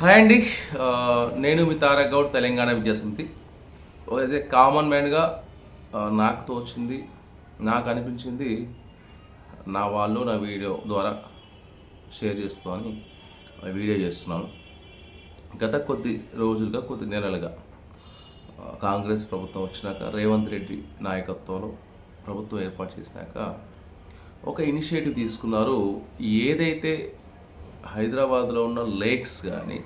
Hi అండి. నేను మీ తారక్ గౌడ్ తెలంగాణ విద్యాసమితి అయితే కామన్ మ్యాన్గా నాకు తోచింది నాకు అనిపించింది నా వాళ్ళు నా వీడియో ద్వారా షేర్ చేస్తామని వీడియో చేస్తున్నాను. గత కొద్ది రోజులుగా కొద్ది నెలలుగా కాంగ్రెస్ ప్రభుత్వం వచ్చినాక రేవంత్ రెడ్డి నాయకత్వంలో ప్రభుత్వం ఏర్పాటు చేసినాక ఒక ఇనిషియేటివ్ తీసుకున్నారు. ఏదైతే హైదరాబాద్లో ఉన్న లేక్స్ కానీ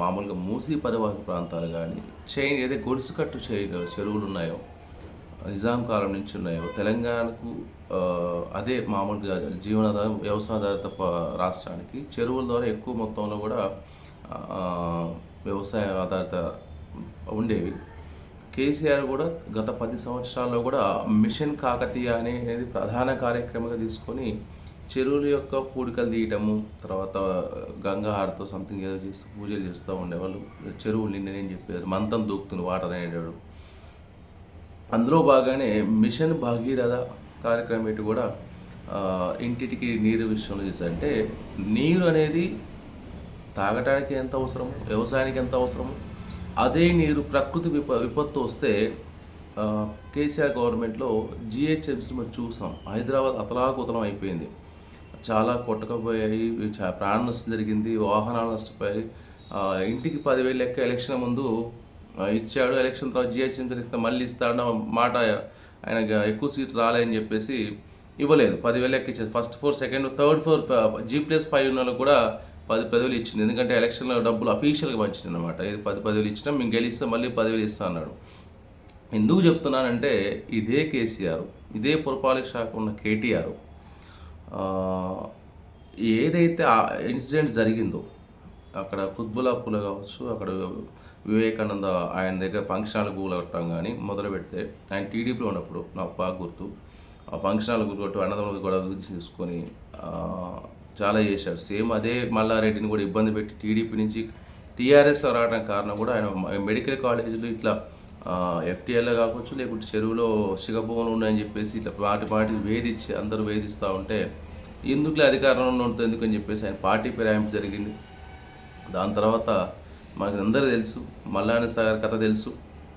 మామూలుగా మూసీ పరివాహక ప్రాంతాలు కానీ చైన్ ఏదైతే గొలుసు కట్టు చే చెరువులు ఉన్నాయో నిజాం కాలం నుంచి ఉన్నాయో తెలంగాణకు అదే మామూలుగా జీవనాధారం వ్యవసాయాధారిత రాష్ట్రానికి చెరువుల ద్వారా ఎక్కువ మొత్తంలో కూడా వ్యవసాయ ఆధారిత ఉండేవి. కేసీఆర్ కూడా గత పది సంవత్సరాల్లో కూడా మిషన్ కాకతీయ అనేది ప్రధాన కార్యక్రమంగా తీసుకొని చెరువుల యొక్క పూడికలు తీయటము తర్వాత గంగాహారతో సంథింగ్ ఏదో చేస్తూ పూజలు చేస్తూ ఉండేవాళ్ళు. చెరువులు నిండినని చెప్పేది మంతం దూకుతుంది వాటర్ అనేవాడు అందులో భాగానే మిషన్ భాగీరథ కార్యక్రమం పెట్టి కూడా ఇంటికి నీరు విషయంలో చేశారు. అంటే నీరు అనేది తాగటానికి ఎంత అవసరము వ్యవసాయానికి ఎంత అవసరము అదే నీరు ప్రకృతి విప విపత్తు వస్తే కేసీఆర్ గవర్నమెంట్లో జిహెచ్ఎంసీ మనం చూసాం. హైదరాబాద్ అతలాకుతలం అయిపోయింది. చాలా కొట్టకపోయాయి. చా- ప్రాణ నష్టం జరిగింది. వాహనాలు నష్టపోయాయి. ఇంటికి పదివేలు లెక్క ఎలక్షన్ ముందు ఇచ్చాడు. ఎలక్షన్ తర్వాత జిహెచ్ఎం ఇస్తే మళ్ళీ ఇస్తాడన్న మాట ఆయన ఎక్కువ సీట్ రాలేదని చెప్పేసి ఇవ్వలేదు. పదివేలు లెక్క ఇచ్చేది first four second third four G plus five ఉన్న వాళ్ళు కూడా పది పదివేలు ఇచ్చింది. ఎందుకంటే ఎలక్షన్లో డబ్బులు అఫీషియల్గా పంచింది అనమాట ఇది పది పదివేలు ఇచ్చినా మేము గెలిస్తే మళ్ళీ పదివేలు ఇస్తా అన్నాడు. ఎందుకు చెప్తున్నానంటే ఇదే కేసీఆర్ ఇదే పురపాలక శాఖ ఉన్న కేటీఆర్ ఏదైతే ఆ ఇన్సిడెంట్ జరిగిందో అక్కడ కుత్బులాపూల కావచ్చు అక్కడ వివేకానంద ఆయన దగ్గర ఫంక్షనాలు కూలగొట్టడం కానీ మొదలు పెడితే ఆయన టీడీపీలో ఉన్నప్పుడు నాకు బాగా గుర్తు. ఆ ఫంక్షనాలు కూలగొట్టు అన్నదమ్ములు కూడా గురించి తీసుకొని చాలా చేశారు సేమ్ అదే మల్లారెడ్డిని కూడా ఇబ్బంది పెట్టి టీడీపీ నుంచి టీఆర్ఎస్లో రావడానికి కారణం కూడా ఆయన మెడికల్ కాలేజీలో ఇట్లా ఎఫ్టీఎల్లో కావచ్చు లేకుంటే చెరువులో శిగభూములు ఉన్నాయని చెప్పేసి ఇట్లా వాటి పాటి వేధించి అందరూ వేధిస్తూ ఉంటే ఎందుకులే అధికారంలో ఉంటుంది ఎందుకని చెప్పేసి ఆయన పార్టీ ఫిరాయింపు జరిగింది. దాని తర్వాత మనకు అందరూ తెలుసు మల్లాన సాగర్ కథ తెలుసు.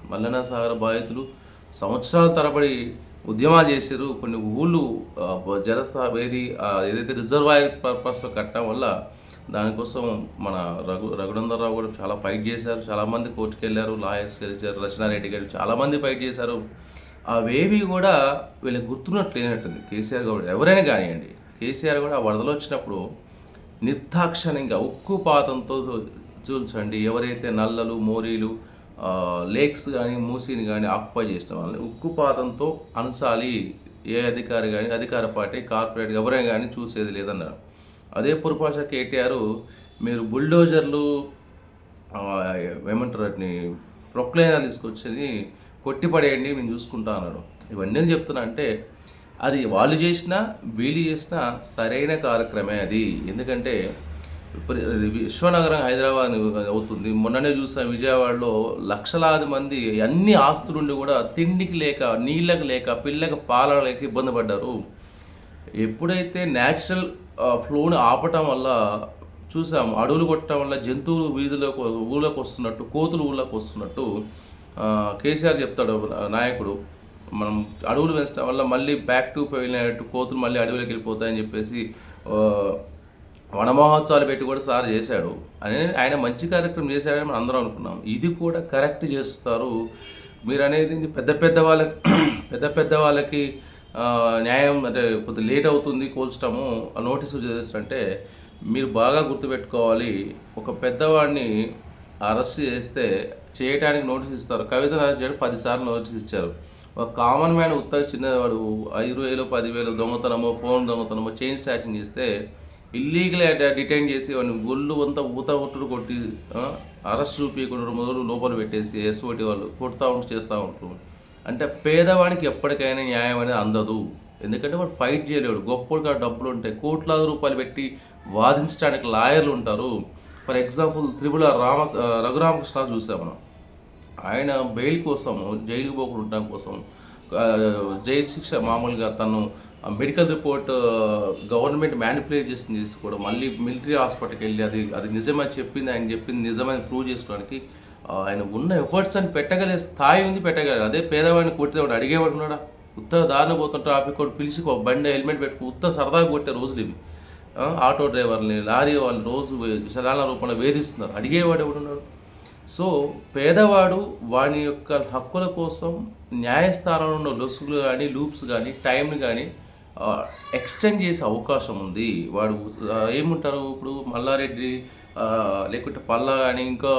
మల్లన్న సాగర్ బాధితులు సంవత్సరాల తరబడి ఉద్యమాలు చేశారు కొన్ని ఊళ్ళు జలస్థా ఏది ఆ, ఏదైతే రిజర్వాయర్ పర్పస్లో కట్టడం వల్ల దానికోసం మన రఘు రఘునందరావు కూడా చాలా ఫైట్ చేశారు. చాలామంది కోర్టుకు వెళ్ళారు లాయర్స్ గెలిచారు రచనారెడ్డి గారు చాలామంది ఫైట్ చేశారు. అవేవి కూడా వీళ్ళకి గుర్తున్నట్లు లేనట్టుంది. కేసీఆర్ గౌడ్ ఎవరైనా కానివ్వండి కేసీఆర్ కూడా ఆ వరదలు వచ్చినప్పుడు నిర్దాక్షణ్యంగా ఉక్కుపాతంతో చూల్చండి. ఎవరైతే నల్లలు మోరీలు లేక్స్ కానీ మూసీని కానీ ఆక్యుపై చేసిన వాళ్ళని ఉక్కుపాతంతో అనసాలి ఏ అధికారి కానీ అధికార పార్టీ కార్పొరేట్ ఎవరైనా కానీ చూసేది లేదన్నారు. అదే పురపాష కేటీఆర్ మీరు బుల్డోజర్లు ఏమంటారు వాటిని ప్రొక్లైనర్ తీసుకొచ్చి కొట్టిపడేయండి మేము చూసుకుంటా అన్నాడు ఇవన్నీ చెప్తున్నా అంటే అది వాళ్ళు చేసినా వీళ్ళు చేసినా సరైన కార్యక్రమే అది. ఎందుకంటే ఇప్పుడు విశ్వనగరం హైదరాబాద్ అవుతుంది. మొన్ననే చూసిన విజయవాడలో లక్షలాది మంది అన్ని ఆస్తులుండి కూడా తిండికి లేక నీళ్ళకి లేక పిల్లకి పాల లేక ఇబ్బంది పడ్డారు. ఎప్పుడైతే న్యాచురల్ ఫ్లోని ఆపటం వల్ల చూసాం అడవులు కొట్టడం వల్ల జంతువులు వీధిలోకి ఊళ్ళోకి వస్తున్నట్టు కోతులు ఊళ్ళోకి వస్తున్నట్టు కేసీఆర్ చెప్తాడు నాయకుడు. మనం అడవులు పెంచడం వల్ల మళ్ళీ బ్యాక్ టు వెళ్ళినట్టు కోతులు మళ్ళీ అడవులకు వెళ్ళిపోతాయని చెప్పేసి వనమహోత్సవాలు పెట్టి కూడా సార్ చేశాడు. అని ఆయన మంచి కార్యక్రమం చేశాడని మనం అందరం అనుకున్నాం. ఇది కూడా కరెక్ట్ చేస్తారు. మీరు అనేది పెద్ద పెద్ద వాళ్ళకి పెద్ద పెద్ద వాళ్ళకి న్యాయం అంటే కొద్దిగా లేట్ అవుతుంది కోల్చడము ఆ నోటీసు చేస్తుంటే మీరు బాగా గుర్తుపెట్టుకోవాలి. ఒక పెద్దవాడిని అరెస్ట్ చేస్తే చేయడానికి నోటీస్ ఇస్తారు. కవిత అరెస్ట్ చేయడం పదిసార్లు నోటీస్ ఇచ్చారు. ఒక కామన్ మ్యాన్ ఉత్తర చిన్నవాడు ఐదు వేలు పదివేలు దొంగతనమో ఫోన్ దొంగతనమో చైన్ స్నాచింగ్ చేస్తే ఇల్లీగల్ డిటైన్ చేసి వాడిని ఒళ్ళు అంతా ఊత ఒట్టుడు కొట్టి అరెస్ట్ చూపించకుండా మొదలు లోపల పెట్టేసి ఎస్ఓటి వాళ్ళు కొడతా ఉంటూ చేస్తూ ఉంటారు అంటే పేదవాడికి ఎప్పటికైనా న్యాయం అనేది అందదు. ఎందుకంటే వాడు ఫైట్ చేయలేడు. గొప్పగా డబ్బులు ఉంటాయి. కోట్లాది రూపాయలు పెట్టి వాదించడానికి లాయర్లు ఉంటారు. ఫర్ ఎగ్జాంపుల్ త్రిపుల రామ రఘురామకృష్ణ చూసాం మనం. ఆయన బెయిల్ కోసం జైలు పోకుండా ఉండడం కోసం జైలు శిక్ష మామూలుగా తను మెడికల్ రిపోర్ట్ గవర్నమెంట్ మ్యానిపులేట్ చేసింది తీసుకోవడం మళ్ళీ మిలిటరీ హాస్పిటల్కి వెళ్ళి అది అది నిజమని చెప్పింది ఆయన చెప్పింది నిజమని ప్రూవ్ చేసుకోవడానికి ఆయన ఉన్న ఎఫర్ట్స్ అని పెట్టగలే స్థాయి ఉంది పెట్టగలరు అదే పేదవాడిని కొట్టితే వాడు అడిగేవాడు ఉన్నాడా? ఉత్తర దారిని పోతుంటే ట్రాఫిక్ వాడు పిలిచి ఒక బండి హెల్మెట్ పెట్టుకు ఉత్త సరదాగా కొట్టే రోజులు ఇవి. ఆటో డ్రైవర్ని లారీ వాళ్ళని రోజు చలాల రూపంలో వేధిస్తున్నారు. అడిగేవాడు ఎవడున్నాడు? సో పేదవాడు వాని యొక్క హక్కుల కోసం న్యాయస్థానంలో ఉన్న లొసుగులు కానీ లూప్స్ కానీ టైంని కానీ ఎక్స్టెండ్ చేసే అవకాశం ఉంది. వాడు ఏముంటారు ఇప్పుడు మల్లారెడ్డి లేకుంటే పల్లా కానీ ఇంకా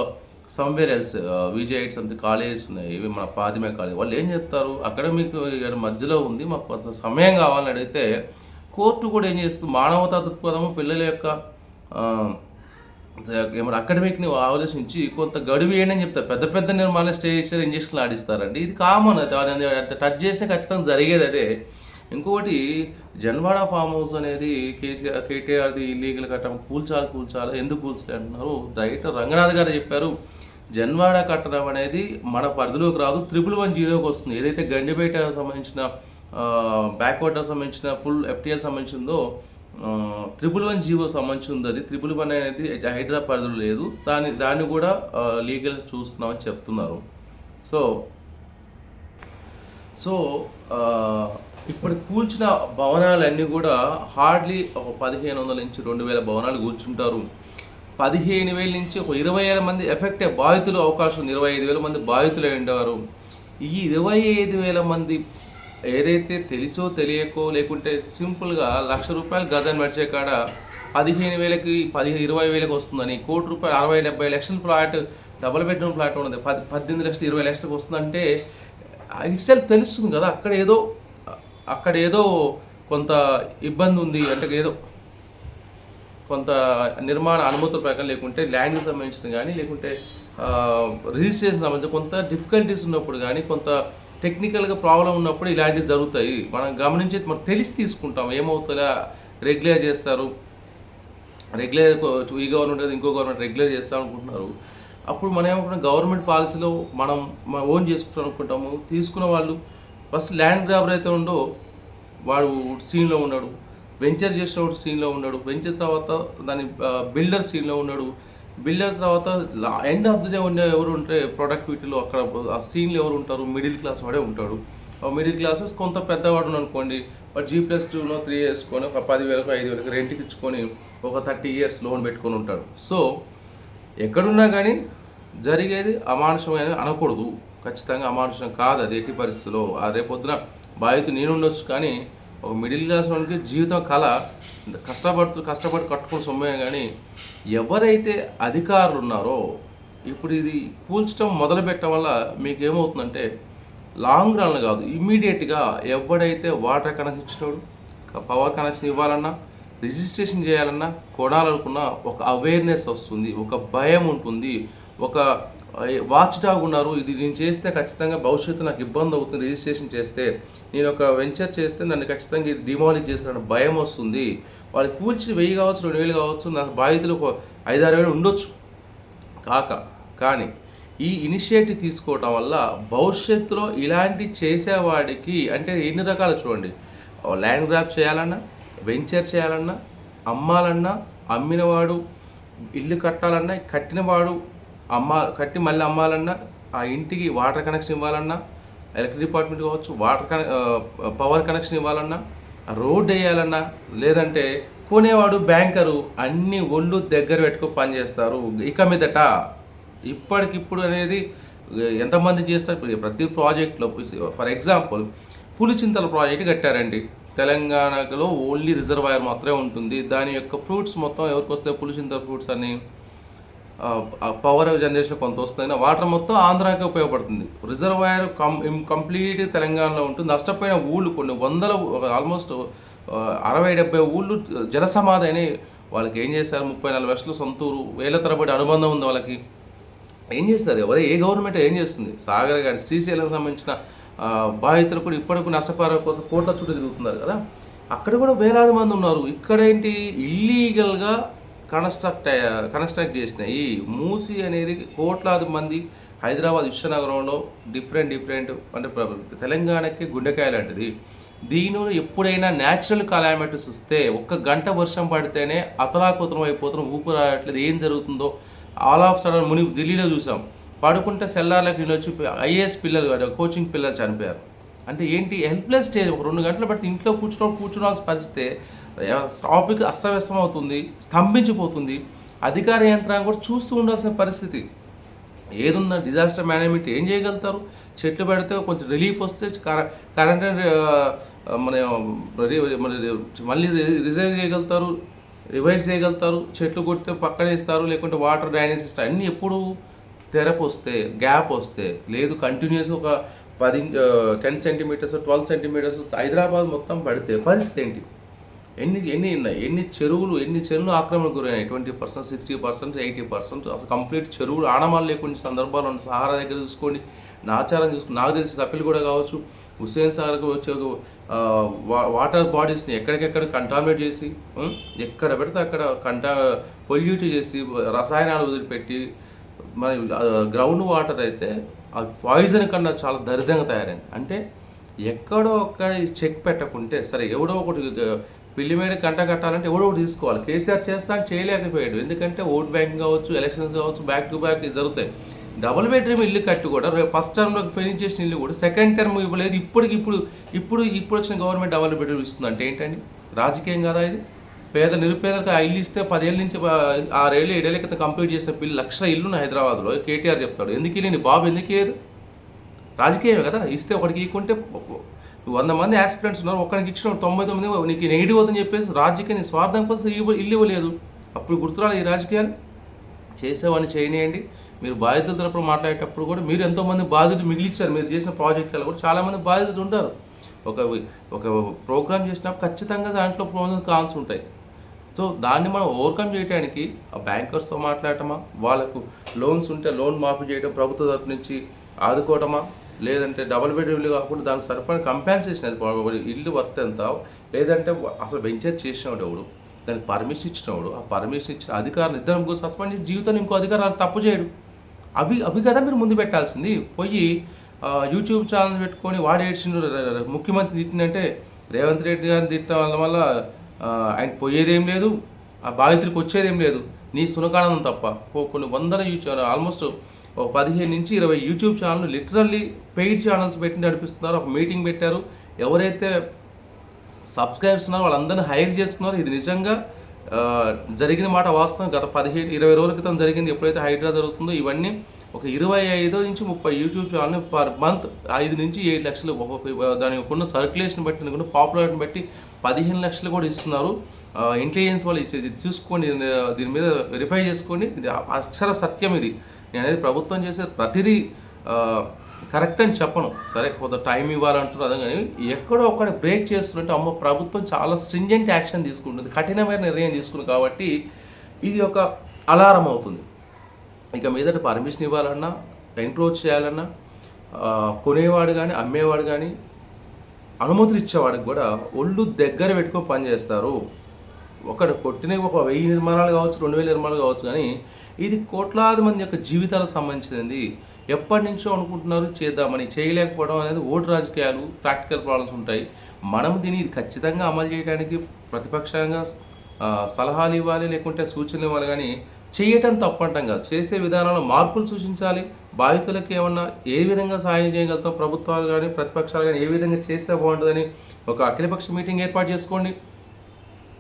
somewhere else Vijay something colleges ఉన్నాయి. ఇవి మన పాదిమే కాలేజ్ వాళ్ళు ఏం చెప్తారు? అకాడమిక్ మధ్యలో ఉంది. మాకు సమయం కావాలని అడిగితే కోర్టు కూడా ఏం చేస్తుంది? మానవతా దృక్పథము పిల్లల యొక్క ఏమన్నా అకాడమిక్ని ఆలోచించి కొంత గడువు వేయండి అని చెప్తారు. పెద్ద పెద్ద నిర్మాణాలు స్టే ఇంజక్షన్లు ఆడిస్తారండి. ఇది కామన్ అది టచ్ చేస్తే ఖచ్చితంగా జరిగేది అదే. ఇంకొకటి జన్వాడ ఫామ్ హౌస్ అనేది కేసీఆర్ కేటీఆర్ది ఇల్లీగల్ కట్టడం కూల్చాలి కూల్చాలి ఎందుకు కూల్చాలి అంటున్నారు డైరెక్టర్ రంగనాథ్ గారు చెప్పారు జన్వాడ కట్టడం అనేది మన పరిధిలోకి రాదు త్రిపుల్ వన్ జీరోకి వస్తుంది. ఏదైతే గండిపేట సంబంధించిన బ్యాక్వర్డ్ సంబంధించిన ఫుల్ ఎఫ్టీఎల్ సంబంధించిందో త్రిపుల్ వన్ జీవో సంబంధించి ఉంది అది త్రిపుల్ వన్ అనేది హైదరాబాద్ లేదు. దాన్ని దాన్ని కూడా లీగల్ చూస్తున్నామని చెప్తున్నారు. సో సో ఇప్పుడు కూల్చిన భవనాలన్నీ కూడా హార్డ్లీ ఒక పదిహేను వందల నుంచి రెండు వేల భవనాలు కూర్చుంటారు పదిహేను వేల నుంచి ఒక ఇరవై వేల మంది ఎఫెక్ట్ బాధితులు అవకాశం ఇరవై ఐదు వేల మంది బాధితులు ఉండేవారు ఈ ఇరవై ఐదు వేల మంది ఏదైతే తెలుసో తెలియకో లేకుంటే సింపుల్గా లక్ష రూపాయలు గదని నడిచే కాడ పదిహేను వేలకి పది ఇరవై వేలకు వస్తుందని కోటి రూపాయలు అరవై డెబ్బై లక్షల ఫ్లాట్ డబుల్ బెడ్రూమ్ ఫ్లాట్ ఉన్నది. పది పద్దెనిమిది లక్షలు ఇరవై లక్షలకు వస్తుందంటే ఇట్ సెల్ఫ్ తెలుస్తుంది కదా. అక్కడ ఏదో అక్కడ ఏదో కొంత ఇబ్బంది ఉంది అంటే ఏదో కొంత నిర్మాణ అనుమతుల ప్రకారం లేకుంటే ల్యాండ్కి సంబంధించిన కానీ లేకుంటే రిజిస్ట్రేషన్ సంబంధించిన కొంత డిఫికల్టీస్ ఉన్నప్పుడు కానీ కొంత టెక్నికల్గా ప్రాబ్లం ఉన్నప్పుడు ఇలాంటివి జరుగుతాయి. మనం గమనించి మనం తెలిసి తీసుకుంటాం. ఏమవుతుందా రెగ్యులర్ చేస్తారు. రెగ్యులర్ ఈ గవర్నమెంట్ ఇంకో గవర్నమెంట్ రెగ్యులర్ చేస్తాం అనుకుంటున్నారు. అప్పుడు మనం ఏమనుకుంటాం? గవర్నమెంట్ పాలసీలో మనం ఓన్ చేసుకుంటాం అనుకుంటాము. తీసుకున్న వాళ్ళు ఫస్ట్ ల్యాండ్ గ్రాబర్ అయితే ఉండో వాడు సీన్లో ఉన్నాడు వెంచర్ చేసినప్పుడు సీన్లో ఉన్నాడు వెంచర్ తర్వాత దాని బిల్డర్ సీన్లో ఉన్నాడు బిల్డర్ తర్వాత ఎండ్ ఆఫ్ ది డే ఉండే ఎవరు ఉంటే ప్రొడక్టివిటీలో అక్కడ ఆ సీన్లు ఎవరు ఉంటారు? మిడిల్ క్లాస్ వాడే ఉంటాడు. ఆ మిడిల్ క్లాస్ కొంత పెద్దవాడు అనుకోండి వాడు జీ ప్లస్ టూలో త్రీ వేసుకొని ఒక పదివేలకు ఐదు వేలకు రెంట్కి ఇచ్చుకొని ఒక థర్టీ ఇయర్స్ లోన్ పెట్టుకొని ఉంటాడు. సో ఎక్కడున్నా కానీ జరిగేది అమానుషమైన అనకూడదు. ఖచ్చితంగా అమానుషం కాదు అది ఎట్టి పరిస్థితిలో. ఆ రేపొద్దున బాధితు నేను ఉండొచ్చు కానీ ఒక మిడిల్ క్లాస్ వాళ్ళకి జీవితం కళ కష్టపడుతూ కష్టపడి కట్టుకుని సొమ్మే కానీ ఎవరైతే అధికారులు ఉన్నారో ఇప్పుడు ఇది కూల్చడం మొదలు పెట్టడం వల్ల మీకు ఏమవుతుందంటే లాంగ్ రన్ కాదు. ఇమ్మీడియట్గా ఎవడైతే వాటర్ కనెక్షన్ ఇచ్చినోడు పవర్ కనెక్షన్ ఇవ్వాలన్నా రిజిస్ట్రేషన్ చేయాలన్నా కొనాలనుకున్న ఒక అవేర్నెస్ వస్తుంది ఒక భయం ఉంటుంది ఒక వాచ్ డాగ్ ఉన్నారు. ఇది నేను చేస్తే ఖచ్చితంగా భవిష్యత్తు నాకు ఇబ్బంది అవుతుంది. రిజిస్ట్రేషన్ చేస్తే నేను ఒక వెంచర్ చేస్తే నన్ను ఖచ్చితంగా ఇది డిమాలిజ్ చేస్తానని భయం వస్తుంది. వాళ్ళు కూల్చి వెయ్యి కావచ్చు రెండు వేలు కావచ్చు నా బాధితులు ఒక ఐదారు వేలు ఉండొచ్చు. కాక కానీ ఈ ఇనిషియేటివ్ తీసుకోవటం వల్ల భవిష్యత్తులో ఇలాంటి చేసేవాడికి అంటే ఎన్ని రకాలు చూడండి. ల్యాండ్ గ్రాప్ చేయాలన్నా వెంచర్ చేయాలన్నా అమ్మాలన్నా అమ్మినవాడు ఇల్లు కట్టాలన్నా కట్టినవాడు అమ్మ కట్టి మళ్ళీ అమ్మాలన్నా ఆ ఇంటికి వాటర్ కనెక్షన్ ఇవ్వాలన్నా ఎలక్ట్రిక్ డిపార్ట్మెంట్ కావచ్చు వాటర్ కనె పవర్ కనెక్షన్ ఇవ్వాలన్నా రోడ్ వేయాలన్నా లేదంటే కొనేవాడు బ్యాంకరు అన్ని ఒళ్ళు దగ్గర పెట్టుకో పని చేస్తారు. ఇక మీదట ఇప్పటికిప్పుడు అనేది ఎంతమంది చేస్తారు? ప్రతి ప్రాజెక్ట్లో ఫర్ ఎగ్జాంపుల్ పులిచింతల ప్రాజెక్ట్ కట్టారండి. తెలంగాణలో ఓన్లీ రిజర్వాయర్ మాత్రమే ఉంటుంది. దాని యొక్క ఫ్రూట్స్ మొత్తం ఎవరికి వస్తాయి? పులిచింతల ఫ్రూట్స్ అని పవర్ జనరేషన్ కొంత వస్తుందైనా వాటర్ మొత్తం ఆంధ్రాకి ఉపయోగపడుతుంది. రిజర్వాయర్ కం కంప్లీట్ తెలంగాణలో ఉంటుంది నష్టపోయిన ఊళ్ళు కొన్ని వందల ఆల్మోస్ట్ అరవై డెబ్బై ఊళ్ళు జలసమాధి అని వాళ్ళకి ఏం చేశారు? ముప్పై నలభై లక్షలు సొంతూరు వేల తరబడి అనుబంధం ఉంది వాళ్ళకి. ఏం చేస్తారు? ఎవరు ఏ గవర్నమెంట్ ఏం చేస్తుంది? సాగర్ కానీ శ్రీశైలం సంబంధించిన బాధితులు కూడా ఇప్పటికి నష్టపరిహారం కోసం కోట్ల చుట్టూ తిరుగుతున్నారు కదా. అక్కడ కూడా వేలాది మంది ఉన్నారు. ఇక్కడ ఏంటి ఇల్లీగల్గా కన్స్ట్రక్ట్ కన్స్ట్రక్ట్ చేసినాయి మూసి అనేది కోట్లాది మంది హైదరాబాద్ విశ్వనగరంలో డిఫరెంట్ డిఫరెంట్ అంటే తెలంగాణకి గుండెకాయ లాంటిది. దీనిలో ఎప్పుడైనా న్యాచురల్ కలామిటీస్ వస్తే ఒక్క గంట వర్షం పడితేనే అతలాకుతలం అయిపోతున్నాం ఊపు రావట్లేదు ఏం జరుగుతుందో ఆల్ ఆఫ్ సడన్ ముని ఢిల్లీలో చూసాం. పడుకుంటే సెల్లార్లకు నేను వచ్చి ఐఏఎస్ పిల్లలు కోచింగ్ పిల్లలు చనిపోయారు. అంటే ఏంటి హెల్ప్లెస్ స్టేజ్ ఒక రెండు గంటలు బట్టి ఇంట్లో కూర్చోవడం కూర్చున్నాల్సి పరిస్థితే టాపిక్ అస్తవ్యస్తం అవుతుంది స్తంభించిపోతుంది అధికార యంత్రాంగం కూడా చూస్తూ ఉండాల్సిన పరిస్థితి. ఏదున్న డిజాస్టర్ మేనేజ్మెంట్ ఏం చేయగలుగుతారు? చెట్లు పెడితే కొంచెం రిలీఫ్ వస్తే కరెంట్ uh, uh, మన మన మళ్ళీ రిజైవ్ చేయగలుగుతారు రివైజ్ చేయగలుగుతారు చెట్లు కొడితే పక్కనే ఇస్తారు లేకుంటే వాటర్ డ్రైనేజ్ ఇస్తారు. అన్నీ ఎప్పుడు తెరపు వస్తే గ్యాప్ వస్తే లేదు కంటిన్యూస్ ఒక పది ten centimetres twelve centimetres Hyderabad మొత్తం పడితే పరిస్థితి ఏంటి? ఎన్ని ఎన్ని ఉన్నాయి ఎన్ని చెరువులు ఎన్ని చెరువులు ఆక్రమణకు గురైనాయి? Twenty percent sixty percent eighty percent అసలు కంప్లీట్ చెరువులు ఆడమాలు లేకుండా సందర్భాలు ఉన్న సహారా దగ్గర చూసుకోండి నాచారం చూసుకోండి నాకు తెలిసి సఫిల్ కూడా కావచ్చు హుస్సేన్ సాగర్కి వచ్చే ఒక, వా- వాటర్ బాడీస్ని ఎక్కడికెక్కడ కంటామినేట్ చేసి ఎక్కడ పెడితే అక్కడ కంటా పొల్యూట్ చేసి రసాయనాలు వదిలిపెట్టి మరి గ్రౌండ్ వాటర్ అయితే ఆ పాయిజన్ కన్నా చాలా దరిద్రంగా తయారైంది. అంటే ఎక్కడో ఒక చెక్ పెట్టకుంటే సరే ఎవడో ఒకటి పిల్లి మీద కంట కట్టాలంటే ఎవడో ఒకటి తీసుకోవాలి. కేసీఆర్ చేస్తా అని చేయలేకపోయాడు. ఎందుకంటే ఓట్ బ్యాంక్ కావచ్చు ఎలక్షన్స్ కావచ్చు బ్యాక్ టు బ్యాక్ జరుగుతాయి. డబుల్ బెడ్రూమ్ ఇల్లు కట్టి కూడా ఫస్ట్ టర్మ్లో ఫినిష్ చేసిన ఇల్లు కూడా సెకండ్ టర్మ్ ఇవ్వలేదు. ఇప్పటికి ఇప్పుడు ఇప్పుడు ఇప్పుడు వచ్చిన గవర్నమెంట్ డబుల్ బెడ్రూమ్ ఇస్తుంది అంటే ఏంటండి? రాజకీయం కదా ఇది. పేద నిరుపేదలకు ఆ ఇల్లు ఇస్తే పదేళ్ళ నుంచి ఆరేళ్ళు ఏడేళ్ళ క్రితం కంప్లీట్ చేసిన పిల్లి లక్ష ఇల్లు హైదరాబాద్లో. కేటీఆర్ చెప్తాడు. ఎందుకు లేని బాబు ఎందుకు లేదు రాజకీయమే కదా. ఇస్తే ఒకటికి ఇవ్వకుంటే నువ్వు వంద మంది యాక్సిడెంట్స్ ఉన్నారు ఒక్కడికి ఇచ్చిన తొంభై తొమ్మిది నీకు నెగిటివ్ అవుతుందని చెప్పేసి రాజకీయ నీ స్వార్థం కోసం ఇవ్వ ఇల్లు ఇవ్వలేదు అప్పుడు గుర్తురాలి ఈ రాజకీయాలు. చేసేవాడిని చేయనియండి. మీరు బాధితుల తరపున మాట్లాడేటప్పుడు కూడా మీరు ఎంతోమంది బాధితులు మిగిలిచ్చారు. మీరు చేసిన ప్రాజెక్టులలో కూడా చాలామంది బాధితులు ఉంటారు. ఒక ఒక ప్రోగ్రామ్ చేసినప్పుడు ఖచ్చితంగా దాంట్లో ప్రోజన్ కాన్స్ ఉంటాయి. సో దాన్ని మనం ఓవర్కమ్ చేయడానికి ఆ బ్యాంకర్స్తో మాట్లాడటమా? వాళ్ళకు లోన్స్ ఉంటే లోన్ మాఫీ చేయడం ప్రభుత్వ తరపు నుంచి ఆదుకోవటమా? లేదంటే డబుల్ బెడ్రూమ్లు కాకుండా దానికి సరిపడిన కంపెన్సేషన్ అది ఇల్లు వర్త్ ఎంత? లేదంటే అసలు వెంచర్ చేసినవాడు ఎవడు? దానికి పర్మిషన్ ఇచ్చినవాడు? ఆ పర్మిషన్ ఇచ్చిన అధికారులు ఇద్దరు ఇంకో సస్పెండ్ చేసి జీవితంలో ఇంకో అధికారాలు తప్పు చేయడు. అవి అవి కదా మీరు ముందు పెట్టాల్సింది. పోయి యూట్యూబ్ ఛానల్ పెట్టుకొని వాడు ఏడ్చిండు ముఖ్యమంత్రి తిట్టినంటే రేవంత్ రెడ్డి గారిని తిట్టడం వల్ల వల్ల ఆయన పోయేదేం లేదు. ఆ బాధితులకు వచ్చేదేం లేదు. నీ సునకానందం తప్ప. కొన్ని వందల యూట్యూబ్ ఆల్మోస్ట్ పదిహేను నుంచి ఇరవై YouTube channel literally paid channels పెట్టి నడిపిస్తున్నారు. ఒక మీటింగ్ పెట్టారు. ఎవరైతే సబ్స్క్రైబ్స్ ఉన్నారో వాళ్ళందరినీ హైర్ చేసుకున్నారు. ఇది నిజంగా జరిగిన మాట వాస్తవం. గత పదిహేను ఇరవై రోజుల క్రితం జరిగింది. ఎప్పుడైతే హైడ్రా జరుగుతుందో ఇవన్నీ ఒక ఇరవై ఐదు నుంచి ముప్పై యూట్యూబ్ ఛానల్ పర్ మంత్ ఐదు నుంచి ఏడు లక్షలు దాని దాని ఉన్న సర్క్యులేషన్ బట్టి దానికి పాపులారిటీని బట్టి పదిహేను లక్షలు కూడా ఇస్తున్నారు. ఇంటెలిజెన్స్ వాళ్ళు ఇచ్చేది. చూసుకోండి. దీని దీని మీద వెరిఫై చేసుకోండి. ఇది అక్షర సత్యం ఇది. నేను అనేది ప్రభుత్వం చేసే ప్రతిదీ కరెక్ట్ అని చెప్పను. సరే కొంత టైం ఇవ్వాలంటున్నారు అదే కానీ ఎక్కడో ఒకటి బ్రేక్ చేస్తున్నట్టు అమ్మ ప్రభుత్వం చాలా స్ట్రింజెంట్ యాక్షన్ తీసుకుంటుంది కఠినమైన నిర్ణయం తీసుకుంది కాబట్టి ఇది ఒక అలారం అవుతుంది. ఇక మీదట పర్మిషన్ ఇవ్వాలన్నా ఎంక్రోచ్ చేయాలన్నా కొనేవాడు కానీ అమ్మేవాడు కానీ అనుమతులు ఇచ్చేవాడికి కూడా ఒళ్ళు దగ్గర పెట్టుకొని పని చేస్తారు. ఒకడు కొట్టిన ఒక వెయ్యి నిర్మాణాలు కావచ్చు రెండు వేల నిర్మాణాలు కావచ్చు కానీ ఇది కోట్లాది మంది యొక్క జీవితాలకు సంబంధించింది ఎప్పటి నుంచో అనుకుంటున్నారు చేద్దామని చేయలేకపోవడం అనేది ఓటు రాజకీయాలు ప్రాక్టికల్ ప్రాబ్లమ్స్ ఉంటాయి. మనం దీన్ని ఇది ఖచ్చితంగా అమలు చేయడానికి ప్రతిపక్షంగా సలహాలు ఇవ్వాలి లేకుంటే సూచనలు ఇవ్వాలి కానీ చేయటం తప్పంటాం కాదు. చేసే విధానంలో మార్పులు సూచించాలి. బాధితులకు ఏమన్నా ఏ విధంగా సాయం చేయగలుగుతాం? ప్రభుత్వాలు కానీ ప్రతిపక్షాలు కానీ ఏ విధంగా చేస్తే బాగుంటుందని ఒక అఖిలపక్ష మీటింగ్ ఏర్పాటు చేసుకోండి.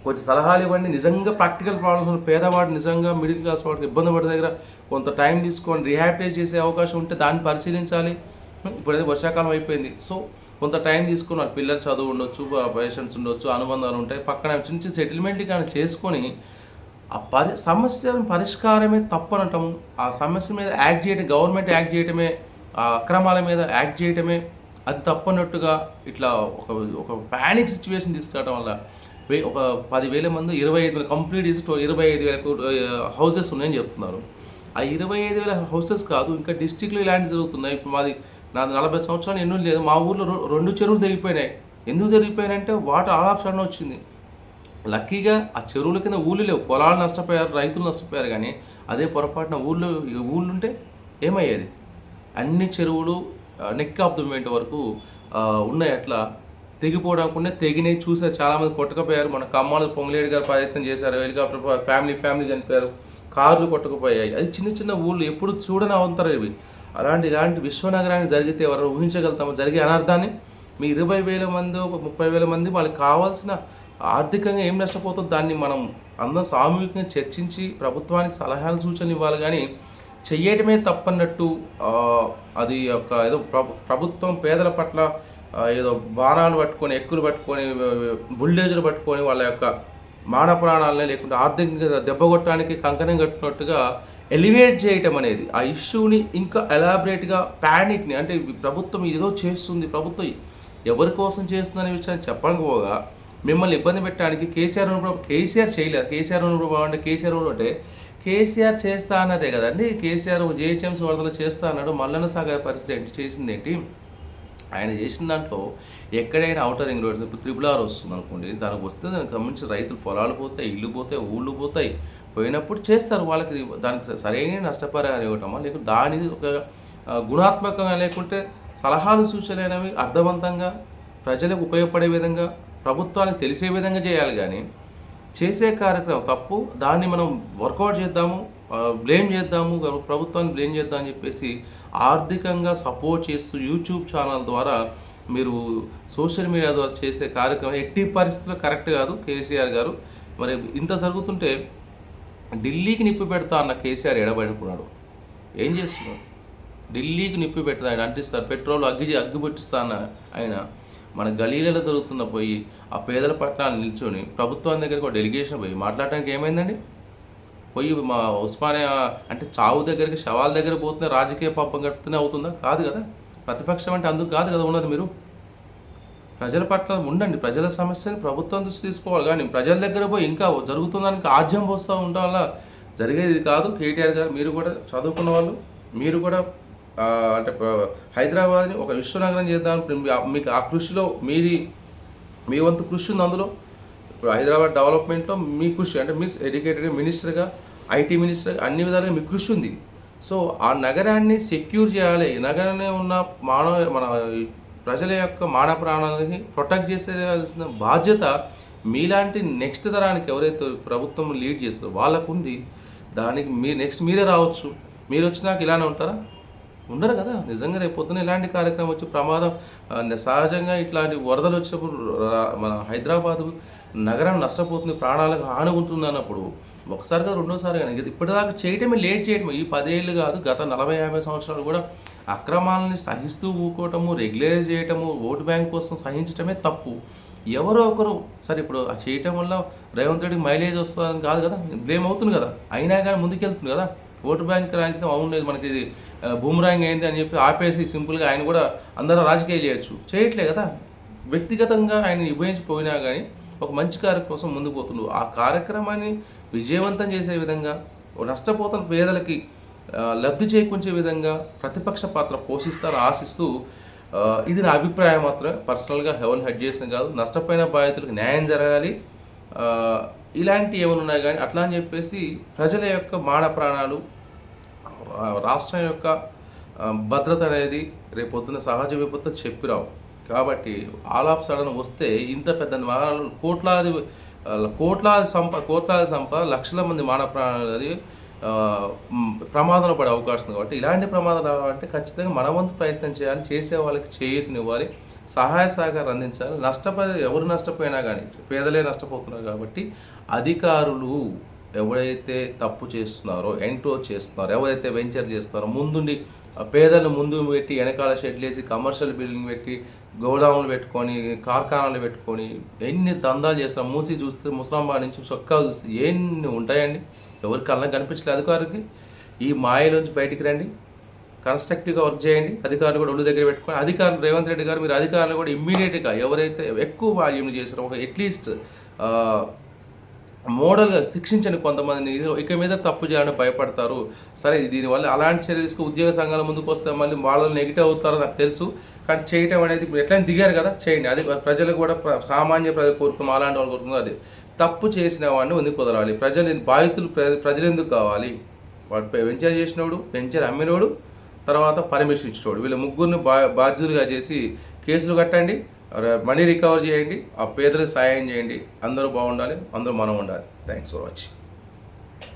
కొంచెం సలహాలు ఇవ్వండి. నిజంగా ప్రాక్టికల్ ప్రాబ్లమ్స్ ఉన్న పేదవాడు నిజంగా మిడిల్ క్లాస్ వాడికి ఇబ్బంది పడే దగ్గర కొంత టైం తీసుకొని రిహాబిటేట్ చేసే అవకాశం ఉంటే దాన్ని పరిశీలించాలి. ఇప్పుడైతే వర్షాకాలం అయిపోయింది. సో కొంత టైం తీసుకుని పిల్లలు చదువు ఉండొచ్చు పేషెంట్స్ ఉండొచ్చు అనుబంధాలు ఉంటాయి. పక్కన చిన్న చిన్న సెటిల్మెంట్ కానీ చేసుకొని ఆ పరి సమస్య పరిష్కారమే తప్పనటం ఆ సమస్య మీద యాక్ట్ చేయడం గవర్నమెంట్ యాక్ట్ చేయడమే ఆ అక్రమాల మీద యాక్ట్ చేయడమే అది తప్పనట్టుగా ఇట్లా ఒక ఒక ప్యానిక్ సిచ్యువేషన్ తీసుకురావడం వల్ల వే- ఒక పదివేల మంది ఇరవై ఐదు వేల కంప్లీట్ ఇరవై ఐదు వేలకు హౌసెస్ ఉన్నాయని చెప్తున్నారు. ఆ ఇరవై ఐదు వేల హౌసెస్ కాదు ఇంకా డిస్టిక్లో ఇలాంటి జరుగుతున్నాయి. ఇప్పుడు మాది నా నలభై సంవత్సరాలు ఎన్నో లేదు మా ఊర్లో రెండు చెరువులు తెగిపోయినాయి. ఎందుకు జరిగిపోయినాయంటే వాటర్ ఆల్ ఆఫ్ సడన్ వచ్చింది. లక్కీగా ఆ చెరువుల కింద ఊళ్ళు లేవు. పొలాలు నష్టపోయారు రైతులు నష్టపోయారు కానీ అదే పొరపాటున ఊళ్ళో ఊళ్ళుంటే ఏమయ్యేది? అన్ని చెరువులు నెక్ ఆఫ్ ద మూమెంట్ వరకు ఉన్నాయి అట్లా. తెగిపోవకుండా తెగినాయి చూసారు చాలామంది కొట్టకపోయారు. మన కమ్మాలు పొంగులేడు గారు ప్రయత్నం చేశారు. హెలికాప్టర్ ఫ్యామిలీ ఫ్యామిలీ చనిపోయారు. కార్లు కొట్టకపోయాయి. అది చిన్న చిన్న ఊళ్ళు ఎప్పుడు చూడని అవంతరం ఇవి. అలాంటి ఇలాంటి విశ్వనగరాన్ని జరిగితే ఎవరు ఊహించగలుగుతామో? జరిగే అనర్థాన్ని? మీ ఇరవై వేల మంది ఒక ముప్పై వేల మంది వాళ్ళకి కావాల్సిన ఆర్థికంగా ఏం నష్టపోతుందో దాన్ని మనం అందరం సామూహికంగా చర్చించి ప్రభుత్వానికి సలహాలు సూచనలు ఇవ్వాలి కానీ చెయ్యటమే తప్పన్నట్టు అది ఒక ఏదో ప్రభుత్వం పేదల పట్ల ఏదో బాణాలు పట్టుకొని ఎక్కులు పట్టుకొని బుల్డేజర్ పట్టుకొని వాళ్ళ యొక్క మాన ప్రాణాలని లేకుంటే ఆర్థికంగా దెబ్బ కొట్టడానికి కంకణం కట్టినట్టుగా ఎలివేట్ చేయటం అనేది ఆ ఇష్యూని ఇంకా ఎలాబరేట్గా ప్యానిక్ని అంటే ప్రభుత్వం ఏదో చేస్తుంది ప్రభుత్వం ఎవరి కోసం చేస్తుందనే విషయాన్ని చెప్పకపోగా మిమ్మల్ని ఇబ్బంది పెట్టడానికి కేసీఆర్ అనుభవం కేసీఆర్ చేయలేదు. కేసీఆర్ అనుభవం అంటే కేసీఆర్ అంటే కేసీఆర్ చేస్తా అన్నదే కదండి. కేసీఆర్ జేహెచ్ఎంసీ వరదలు చేస్తా అన్నాడు. మల్లన్న సాగర్ పరిస్థితి ఏంటి? చేసింది ఏంటి? ఆయన చేసిన దాంట్లో ఎక్కడైనా అవుటర్ రింగ్ రోడ్స్ ఇప్పుడు త్రిపుల్ ఆర్ వస్తుంది అనుకోండి. దానికి వస్తే దానికి సంబంధించి రైతులు పొలాలు పోతాయి ఇల్లు పోతాయి ఊళ్ళు పోతాయి. పోయినప్పుడు చేస్తారు వాళ్ళకి దానికి సరైన నష్టపరిహారం ఇవ్వటమా? లేకుంటే దాని ఒక గుణాత్మకంగా లేకుంటే సలహాలు సూచనలైనవి అర్థవంతంగా ప్రజలకు ఉపయోగపడే విధంగా ప్రభుత్వానికి తెలిసే విధంగా చేయాలి కానీ చేసే కార్యక్రమం తప్పు. దాన్ని మనం వర్కౌట్ చేద్దాము. బ్లేమ్ చేద్దాము ప్రభుత్వాన్ని బ్లేమ్ చేద్దాం అని చెప్పేసి ఆర్థికంగా సపోర్ట్ చేస్తూ యూట్యూబ్ ఛానల్ ద్వారా మీరు సోషల్ మీడియా ద్వారా చేసే కార్యక్రమం ఎట్టి పరిస్థితుల్లో కరెక్ట్ కాదు కేసీఆర్ గారు. మరి ఇంత జరుగుతుంటే ఢిల్లీకి నిప్పు పెడతా అన్న కేసీఆర్ ఎడబడుకున్నాడు ఏం చేస్తున్నాడు? ఢిల్లీకి నిప్పు పెడతా ఆయన అంటిస్తారు పెట్రోల్ అగ్గి అగ్గి పెట్టిస్తా అన్న ఆయన. మన గలీలలో జరుగుతున్న పోయి ఆ పేదల పట్టణాలు నిల్చొని ప్రభుత్వం దగ్గరికి ఒక డెలిగేషన్ పోయి మాట్లాడటానికి ఏమైందండి? పోయి మా ఉస్మానియా అంటే చావు దగ్గరికి శవాల దగ్గర పోతున్న రాజకీయ పాపం గడుపుతూనే అవుతుందా? కాదు కదా. ప్రతిపక్షం అంటే అందుకు కాదు కదా ఉన్నది మీరు. ప్రజల పట్ల ఉండండి. ప్రజల సమస్యని ప్రభుత్వం దృష్టి తీసుకోవాలి. కానీ ప్రజల దగ్గర పోయి ఇంకా జరుగుతుందానికి ఆజ్యం పోస్తూ ఉండడం వల్ల జరిగేది కాదు. కేటీఆర్ గారు మీరు కూడా చదువుకున్న వాళ్ళు మీరు కూడా అంటే హైదరాబాద్ని ఒక విశ్వనగరం చేద్దాం మీకు ఆ కృషిలో మీది మీ వంతు కృషి ఉంది అందులో. ఇప్పుడు హైదరాబాద్ డెవలప్మెంట్లో మీ కృషి అంటే మీ ఎడ్యుకేటెడ్ మినిస్టర్గా ఐటీ మినిస్టర్ అన్ని విధాలుగా మీకు కృషి ఉంది. సో ఆ నగరాన్ని సెక్యూర్ చేయాలి. నగరంలో ఉన్న మానవ మన ప్రజల యొక్క మానవ ప్రాణాలని ప్రొటెక్ట్ చేసేయాల్సిన బాధ్యత మీలాంటి నెక్స్ట్ తరానికి ఎవరైతే ప్రభుత్వం లీడ్ చేస్తారో వాళ్ళకు ఉంది దానికి మీ నెక్స్ట్ మీరే రావచ్చు. మీరు వచ్చినాక ఇలానే ఉంటారా? ఉండరు కదా. నిజంగా రేపు పొద్దున ఇలాంటి కార్యక్రమం వచ్చి ప్రమాదం సహజంగా ఇట్లాంటి వరదలు వచ్చినప్పుడు మన హైదరాబాద్ నగరం నష్టపోతుంది ప్రాణాలకు హాని ఉంటుంది అన్నప్పుడు ఒకసారిగా రెండోసారి కానీ ఇప్పటిదాకా చేయటమే లేట్ చేయటమే. ఈ పదేళ్ళు కాదు గత నలభై యాభై సంవత్సరాలు కూడా అక్రమాలని సహిస్తూ ఊకోవటము రెగ్యులైజ్ చేయటము ఓటు బ్యాంక్ కోసం సహించటమే తప్పు. ఎవరో ఒకరు సరే ఇప్పుడు ఆ చేయటం వల్ల రేవంత్ రెడ్డికి మైలేజ్ వస్తుందని కాదు కదా బ్లేమ్ అవుతుంది కదా. అయినా కానీ ముందుకెళ్తుంది కదా. ఓటు బ్యాంక్ రాయితం అవునలేదు మనకి ఇది ఆ, బూమరాంగ్ అయింది అని చెప్పి ఆపేసి సింపుల్గా ఆయన కూడా అందరూ రాజకీయాలు చేయొచ్చు. చేయట్లే కదా. వ్యక్తిగతంగా ఆయన విభజించిపోయినా కానీ ఒక మంచి కార్యక్రమం కోసం ముందుకు పోతుండు. ఆ కార్యక్రమాన్ని విజయవంతం చేసే విధంగా నష్టపోతున్న పేదలకి లబ్ధి చేకూర్చే విధంగా ప్రతిపక్ష పాత్ర పోషిస్తారని ఆశిస్తూ ఇది నా అభిప్రాయం మాత్రమే. పర్సనల్గా హెవెన్ హెడ్ చేసిన కాదు నష్టపోయిన బాధితులకు న్యాయం జరగాలి. ఇలాంటి ఏమైనా ఉన్నాయి కానీ అట్లా అని చెప్పేసి ప్రజల యొక్క మాన ప్రాణాలు రాష్ట్రం యొక్క భద్రత అనేది రేపు సహజ విపత్తు చెప్పిరావు. కాబట్టి ఆల్ ఆఫ్ సడన్ వస్తే ఇంత పెద్ద మానవులు కోట్లాది కోట్లాది సంప కోట్లాది సంపద లక్షల మంది మానవ ప్రాణాలు అది ప్రమాదంలో పడే అవకాశం కాబట్టి ఇలాంటి ప్రమాదాలు రావాలంటే ఖచ్చితంగా మన వంతు ప్రయత్నం చేయాలి చేసే వాళ్ళకి చేయూతనివ్వాలి సహాయ సహకారం అందించాలి నష్టపోయి ఎవరు నష్టపోయినా కానీ పేదలే నష్టపోతున్నారు కాబట్టి అధికారులు ఎవరైతే తప్పు చేస్తున్నారో ఎంటో చేస్తున్నారో ఎవరైతే వెంచర్ చేస్తున్నారో ముందుండి పేదలను ముందు పెట్టి వెనకాల షెడ్లు వేసి కమర్షియల్ బిల్డింగ్ పెట్టి గోడౌన్లు పెట్టుకొని కార్ఖానాలు పెట్టుకొని ఎన్ని దందాలు చేస్తారు మూసి చూస్తే ముస్లాంబాద్ నుంచి చొక్కా చూస్తే ఎన్ని ఉంటాయండి? ఎవరికి అల్లం కనిపించలేదు అధికారికి ఈ మాయలోంచి బయటికి రండి. కన్స్ట్రక్టివ్గా వర్క్ చేయండి. అధికారులు కూడా ఒళ్ళు దగ్గర పెట్టుకొని అధికారులు రేవంత్ రెడ్డి గారు మీరు అధికారులు కూడా ఇమ్మీడియట్గా ఎవరైతే ఎక్కువ వాల్యూమ్ చేశారో ఒక అట్లీస్ట్ మోడల్గా శిక్షించండి కొంతమందిని ఇక మీద తప్పు చేయాలని భయపడతారు. సరే దీనివల్ల అలాంటి చర్య తీసుకు ఉద్యోగ సంఘాల ముందుకు వస్తే మళ్ళీ వాళ్ళు నెగిటివ్ అవుతారో నాకు తెలుసు. కానీ చేయటం అనేది ఇప్పుడు ఎట్లయినా దిగారు కదా చేయండి. అది ప్రజలు కూడా సామాన్య ప్రజలు కోరుకుని అలాంటి వాళ్ళు కోరుకున్నారు అది. తప్పు చేసిన వాడిని ముందుకు కుదరాలి ప్రజలు బాధితులు ప్రజలు ఎందుకు కావాలి? వాడు వెంచర్ చేసినోడు వెంచర్ అమ్మినోడు తర్వాత పర్మిషన్ ఇచ్చినోడు వీళ్ళ ముగ్గురిని బా బాధ్యులుగా చేసి కేసులు కట్టండి మనీ రికవర్ చేయండి ఆ పేదలకు సాయం చేయండి. అందరూ బాగుండాలి అందరూ మనం ఉండాలి. Thanks for watching.